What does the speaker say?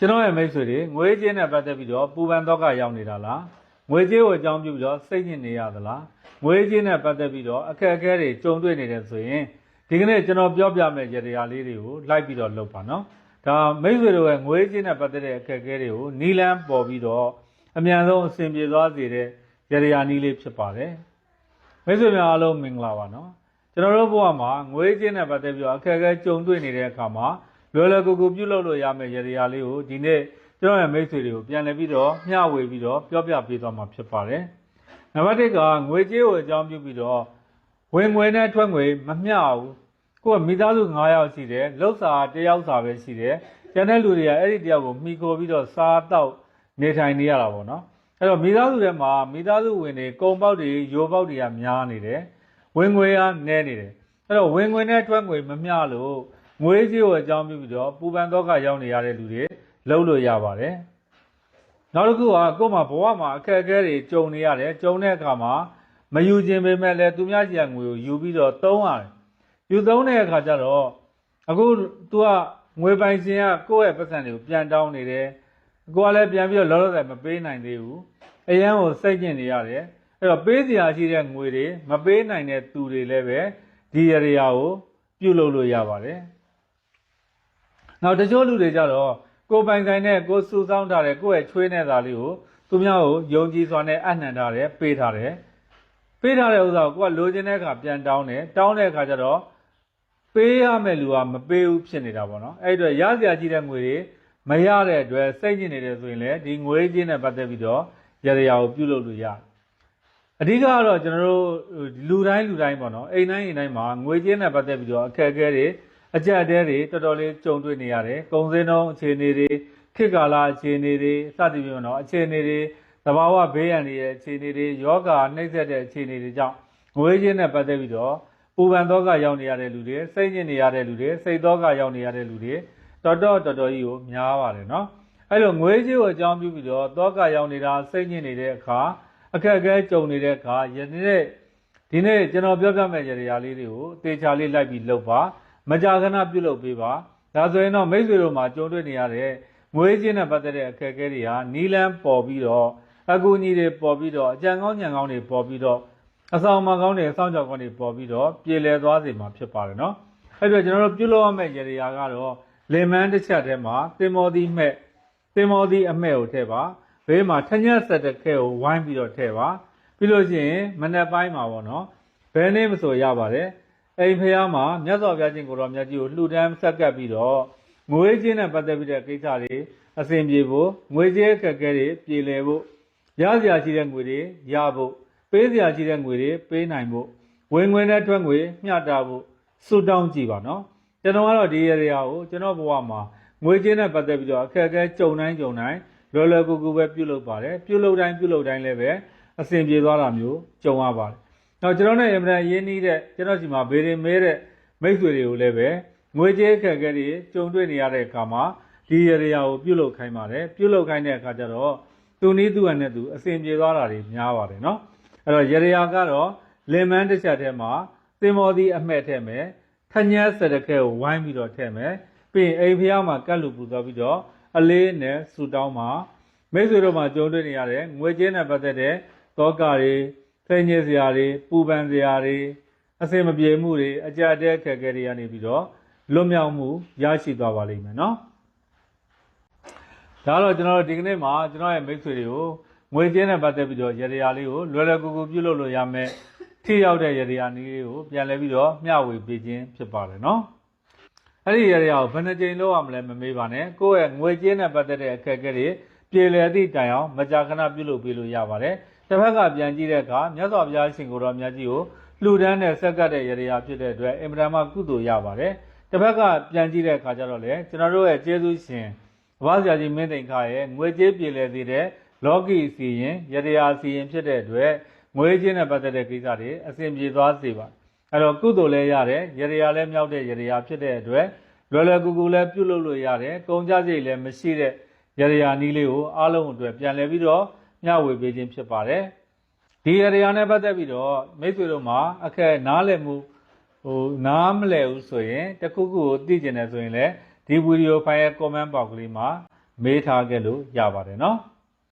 ကျွန်တော်ရဲ့မိတ်ဆွေတွေငွေကြေးနဲ့ပတ်သက်ပြီးတော့ပူပန်တော့ကရောက်နေတာလားငွေကြေးကိုအကြောင်းပြုပြီးတော့စိတ်ညစ်နေရသလားငွေကြေးနဲ့ပတ်သက်ပြီးတော့အခက်အခဲတွေကြုံတွေ့နေတယ်ဆိုရင်ဒီကနေ့ကျွန်တော်ပြောပြမယ့်ကြတရားလေးတွေကိုလိုက်ပြီးတော့လုပ်ပါနော်ဒါမိတ်ဆွေတို့ရဲ့ငွေကြေးနဲ့ပတ်သက်တဲ့အခက်အခဲတွေကိုနီလန်းပေါ်ပြီးတော့အမြန်ဆုံးအဆင်ပြေသွားစေတဲ့ကြတရားနည်းလေးဖြစ်ပါတယ်မိတ်ဆွေများအားလုံးမင်္ဂလာပါနော်ကျွန်တော်တို့ဘဝမှာငွေကြေးနဲ့ပတ်သက်ပြီးတော့အခက်အခဲကြုံတွေ့နေတဲ့အခါမှာ လွယ်လွယ်ကူကူပြုလုပ်လို့ရမယ့်ကြတရားလေးကိုဒီနေ့ကျွန်တော်ရဲ့မိတ်ဆွေတွေကိုပြန်လည်ပြီးတော့မျှဝေပြီးတော့ပြောပြပေးသွားမှာဖြစ်ပါတယ်နံပါတ်1ကငွေကြေးကိုအကြောင်းပြုပြီးတော့ဝင်ငွေနဲ့ထွက်ငွေမမျှဘူးကိုယ်ကမိသားစု9ယောက်ရှိတယ်လှုပ်စာတစ်ယောက်စာပဲရှိတယ်ကျန်တဲ့လူတွေကအဲ့ဒီတစ်ယောက်ကိုမှီခိုပြီးတော့စားတော့နေထိုင်နေရတာပေါ့နော်အဲ့တော့မိသားစုထဲမှာမိသားစုဝင်တွေကုံပေါက်တွေရိုးပေါက်တွေကများနေတယ်ဝင်ငွေကနည်းနေတယ်အဲ့တော့ဝင်ငွေနဲ့ထွက်ငွေမမျှလို့ ငွေကြေးကိုအကြောင်းပြုပြီးတော့ပူပန်တော့ကရောက်နေရတဲ့လူတွေလှုပ်လို့ရပါတယ်နောက်တစ်ခုကကိုယ်မှာဘဝမှာအခက်အခဲတွေကြုံနေရတယ်ကြုံတဲ့အခါမှာမယူခြင်းပေမဲ့လည်းသူများကြီးကငွေကိုယူပြီးတော့သုံးရတယ်ယူသုံးတဲ့အခါကျတော့အခု तू ကငွေပိုင်ရှင်ကကိုယ့်ရဲ့ပတ်စံတွေကိုပြန်တောင်းနေတယ်ကိုကလည်းပြန်ပြီးတော့လောလောဆယ်မပေးနိုင်သေးဘူးအရန်ကိုစိတ်ကျင်နေရတယ်အဲ့တော့ပေးစရာရှိတဲ့ငွေတွေမပေးနိုင်တဲ့သူတွေလည်းပဲဒီရရာကိုပြုလုပ်လို့ရပါတယ် နောက်တချို့လူတွေကြတော့ကိုယ်ပိုင်ဆိုင်နဲ့ကိုယ်စုဆောင်းထားတဲ့ကိုယ့်ရဲ့ချွေးနေတာလေးကိုသူများကိုယုံကြည်စွာနဲ့အနှံထားတယ်ပေးထားတယ်ပေးထားတဲ့ဥစ္စာကိုကိုယ်ကလိုချင်တဲ့အခါပြန်တောင်းတယ်တောင်းတဲ့အခါကျတော့ပေးရမယ့်လူကမပေးဘူးဖြစ်နေတာပေါ့နော်အဲ့အတွက်ရစရာကြီးတဲ့ငွေတွေမရတဲ့အတွက်စိတ်ညစ်နေတယ်ဆိုရင်လည်းဒီငွေချင်းနဲ့ပတ်သက်ပြီးတော့ရရကိုပြုလုပ်လို့ရတယ်အဓိကကတော့ကျွန်တော်တို့လူတိုင်းလူတိုင်းပေါ့နော်အိမ်တိုင်းအိမ်တိုင်းမှာငွေကြေးနဲ့ပတ်သက်ပြီးတော့အခက်အခဲတွေ အကြက်အတဲတွေတော်တော်လေးကြုံတွေ့နေရတယ်။ကုန်စည်နှုန်းအခြေအနေတွေခေတ်ကာလအခြေအနေတွေစသဖြင့်ပေါ့နော်အခြေအနေတွေသဘာဝဘေးရန်တွေရဲ့အခြေအနေတွေယောဂနှိမ့်ဆက်တဲ့အခြေအနေတွေကြောင့်ငွေကြေးနဲ့ပတ်သက်ပြီးတော့ပူပန်သောကရောက်နေရတဲ့လူတွေစိတ်ညစ်နေရတဲ့လူတွေစိတ်သောကရောက်နေရတဲ့လူတွေတော်တော်တော်တော်ကြီးကိုများပါတယ်နော်။အဲ့လိုငွေကြေးကိုအကြောင်းပြုပြီးတော့သောကရောက်နေတာစိတ်ညစ်နေတဲ့အခါအခက်အခဲကြုံနေတဲ့အခါယနေ့ဒီနေ့ကျွန်တော်ပြောပြမယ့်ကြရာလေးတွေကိုအသေးချာလေးလိုက်ပြီးလုပ်ပါ မကြာခဏပြုလုပ်ပေးပါဒါဆိုရင်တော့မိတ်ဆွေတို့မှာကြုံတွေ့နေရတဲ့ငွေချင်းနဲ့ပတ်သက်တဲ့အခက်အခဲတွေဟာနီလန်းပေါ်ပြီးတော့အကူအညီတွေပေါ်ပြီးတော့အကြံကောင်းညံကောင်းတွေပေါ်ပြီးတော့အဆောင်မကောင်းတွေအဆောင်ကြောက်ကောင်းတွေပေါ်ပြီးတော့ပြည်လည်သွားစေမှာဖြစ်ပါတယ်နော်အဲ့တော့ကျွန်တော်တို့ပြုလုပ်ရမယ့်ကြရာကတော့လင်မန်းတစ်ချက်ထဲမှာတင်မော်ဒီမှဲ့တင်မော်ဒီအမှဲ့ကိုထည့်ပါဘေးမှာထညက်ဆက်တဲ့ခဲကိုဝိုင်းပြီးတော့ထည့်ပါပြီးလို့ရှိရင်မနေ့ပိုင်းမှာပေါ့နော်ဘယ်နေ့မဆိုရပါတယ် အိမ်ဖះမှာမြတ်စွာဘုရားရှင်ကိုတော်မြတ်ကြီးကိုလှူဒန်းဆက်ကပ်ပြီးတော့ငွေချင်းနဲ့ပတ်သက်ပြီးတဲ့ကိစ္စတွေအစဉ်ပြေဖို့ငွေကြေးအခက်အခဲတွေပြေလည်ဖို့ရစရာရှိတဲ့ငွေတွေရဖို့ပေးစရာရှိတဲ့ငွေတွေပေးနိုင်ဖို့ဝင်ငွေနဲ့ထွက်ငွေမျှတဖို့စုတောင်းကြည့်ပါနော်ကျွန်တော်ကတော့ဒီရေရာကိုကျွန်တော်ဘဝမှာငွေကြေးနဲ့ပတ်သက်ပြီးတော့အခက်အခဲကြုံတိုင်းကြုံတိုင်းလွယ်လွယ်ကူကူပဲပြုလုပ်ပါတယ်ပြုလုပ်တိုင်းပြုလုပ်တိုင်းလည်းပဲအစဉ်ပြေသွားတာမျိုးကြုံရပါတယ် နောက်ကျွန်တော်နဲ့အင်မတန်ရင်းနှီးတဲ့ကျွန်တော်စီမှာဘေးရင်မဲတဲ့မိတ်ဆွေတွေကိုလည်းပဲငွေကြေးအခက်အခဲတွေကြုံတွေ့နေရတဲ့အခါမှာဒီရေရာကိုပြုလုပ်ခိုင်းပါတယ်ပြုလုပ်ခိုင်းတဲ့အခါကျတော့သူနည်းသူ့အနဲ့သူအစဉ်ပြေသွားတာတွေများပါတယ်နော်အဲ့တော့ရေရာကတော့လင်မန်းတစ်ချက်ထဲမှာသင်္ဘောသီးအမှဲ့ထည့်မယ်ထညက်စရခဲကိုဝိုင်းပြီးတော့ထည့်မယ်ပြီးရင်အိမ်ဖျားမှာကတ်လူပူသွားပြီးတော့အလေးနဲ့ဆူတောင်းမှာမိတ်ဆွေတို့မှာကြုံတွေ့နေရတဲ့ငွေကြေးနဲ့ပတ်သက်တဲ့တောကတွေ ဖိညစ်စရာတွေပူပန်စရာတွေအစင်မပြေမှုတွေအကြက်တဲခက်ခဲတွေကနေပြီးတော့လွတ်မြောက်မှုရရှိသွားပါလိမ့်မယ်နော်ဒါတော့ကျွန်တော်တို့ဒီကနေ့မှာကျွန်တော်ရဲ့မိတ်ဆွေတွေကိုငွေကြေးနဲ့ပတ်သက်ပြီးတော့ရတရားလေးကိုလွယ်လွယ်ကူကူပြုလုပ်လို့ရမယ်ထိရောက်တဲ့ရတရားနည်းလေးကိုပြန်လဲပြီးတော့မျှဝေပေးခြင်းဖြစ်ပါတယ်နော်အဲ့ဒီရတရားကိုဘယ်နှကြိမ်လုပ်ရမလဲမမေးပါနဲ့ကိုယ့်ရဲ့ငွေကြေးနဲ့ပတ်သက်တဲ့အခက်အခဲတွေပြေလည်သည့်တိုင်အောင်မကြာခဏပြုလုပ်ပေးလို့ရပါတယ် တစ်ဖက်ကပြန်ကြည့်တဲ့အခါမြတ်စွာဘုရားရှင်ကိုယ်တော်မြတ်ကြီးကိုလှူဒန်းတဲ့ဆက်ကပ်တဲ့ရတရားဖြစ်တဲ့အတွက်အင်မတန်မှကုသိုလ်ရပါတယ်တစ်ဖက်ကပြန်ကြည့်တဲ့အခါကျတော့လေကျွန်တော်တို့ရဲ့ကျေးဇူးရှင်ဘာသာကြီးမင်းသိင်္ခါရဲ့ငွေကြေးပြေလည်သေးတဲ့လောကီစီရင်ရတရားစီရင်ဖြစ်တဲ့အတွက်ငွေကြေးနဲ့ပတ်သက်တဲ့ကိစ္စတွေအစဉ်ပြေသွားစေပါအဲ့တော့ကုသိုလ်လည်းရတယ်ရတရားလည်းမြောက်တဲ့ရတရားဖြစ်တဲ့အတွက်လွယ်လွယ်ကူကူလည်းပြုလုပ်လို့ရတယ်ကုန်ကြစိတ်လည်းမရှိတဲ့ရတရားနည်းလေးကိုအားလုံးအတွက်ပြန်လည်ပြီးတော့ မျှဝေပေးခြင်းဖြစ်ပါတယ်ဒီရတရားနဲ့ပတ်သက်ပြီးတော့မိတ်ဆွေတို့မှာအခက်နားလည်မှုဟိုနားမလည်ဘူးဆိုရင်တခုခုကိုသိကျင်တယ်ဆိုရင်လည်းဒီဗီဒီယိုဖိုင်ရဲ့ comment box ကလေးမှာမေးထားခဲ့လို့ရပါတယ်နော်